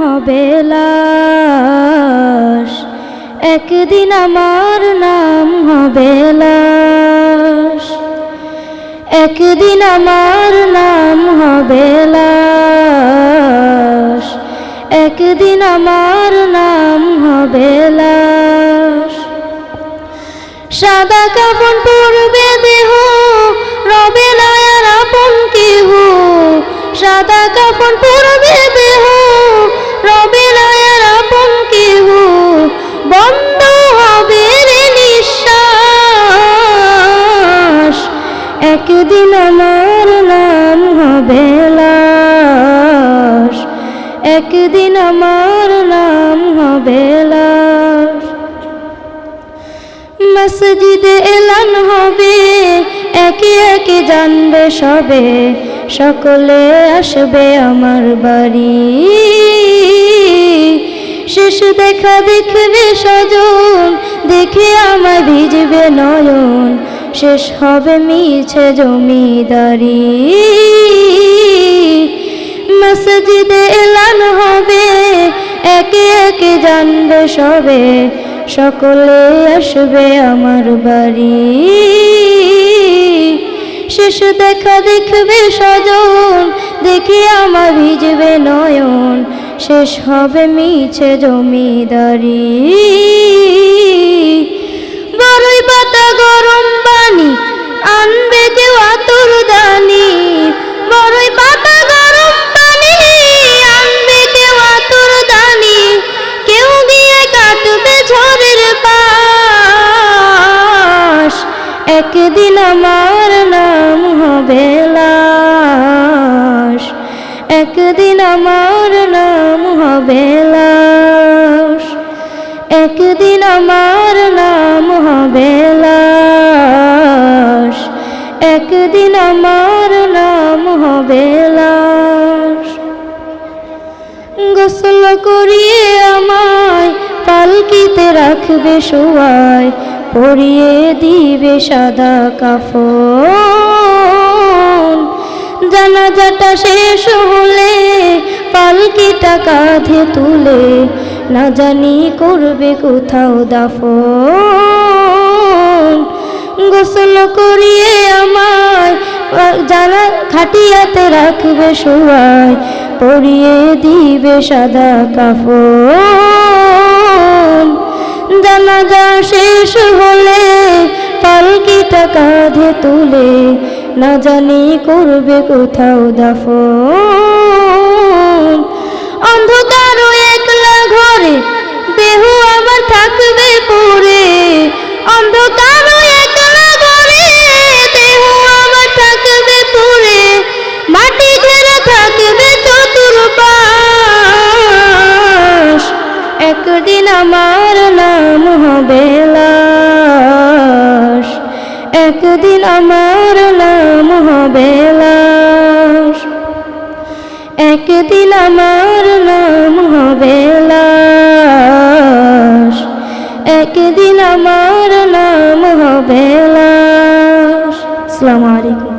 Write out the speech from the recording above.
হবে লাশ। একদিন আমার নাম হবে লাশ। একদিন আমার নাম হবে লাশ। একদিন আমার নাম হবে লাশ। সাদা কাফন পরবে দেহ, রবে নয়ার আপন কেহ। সাদা কাফন পরবে দেহ রবে নয়ার বন্ধ হবে রে নিঃশ্বাস। একদিন আমার নাম হবে লাশ। একদিন আমার নাম হবে লাশ। মসজিদে এলান হবে, একে একে জানবে সবে। সকলে আসবে আমার বাড়ি। শেষ দেখা দেখবে সজন, দেখে আমার ভিজবে নয়ন। শেষ হবে মিছে জমিদারি। মসজিদে এলান হবে, একে একে জানবে সবে। সকলে আসবে আমার বাড়ি। শেষ দেখা দেখবে সজন দেখে আমার ভিজবে নয়ন। শেষ হবে মিছে জমিদারি। বড়ই পাতা গরম পানি, আনবে কেউ আতর দানি। বড়ই পাতা গরম পানি, আনবে কেউ আতর দানি। কেউ গিয়ে কাটবে ঝড়ের পাশ। একদিন আমার একদিন আমার নাম হবে একদিন আমার নাম হবে একদিন আমার নাম হবে লাশ। গোসল করিয়ে আমায় পালকিতে রাখবে শোয়ায়, পরিয়ে দিবে সাদা কাফন। জানাজাটা শেষ হলে পালকিটা কাঁধে তুলে না জানি করবে কোথাও দাফন। গোসল করিয়ে আমায় জানা খাটিয়াতে রাখবে শোয়ায়, পরিয়ে দিবে সাদা কাফন। জানাজা শেষ হলে পালকিটা কাঁধে তুলে না জানি করবে কোথাও দাফন। অন্ধকার একলা ঘরে দেহ আমার থাকবে পরে। অন্ধকার একদিন আমার নাম হবে লাশ। একদিন আমার নাম হবে লাশ। একদিন আমার নাম হবে লাশ। আসসালামু আলাইকুম।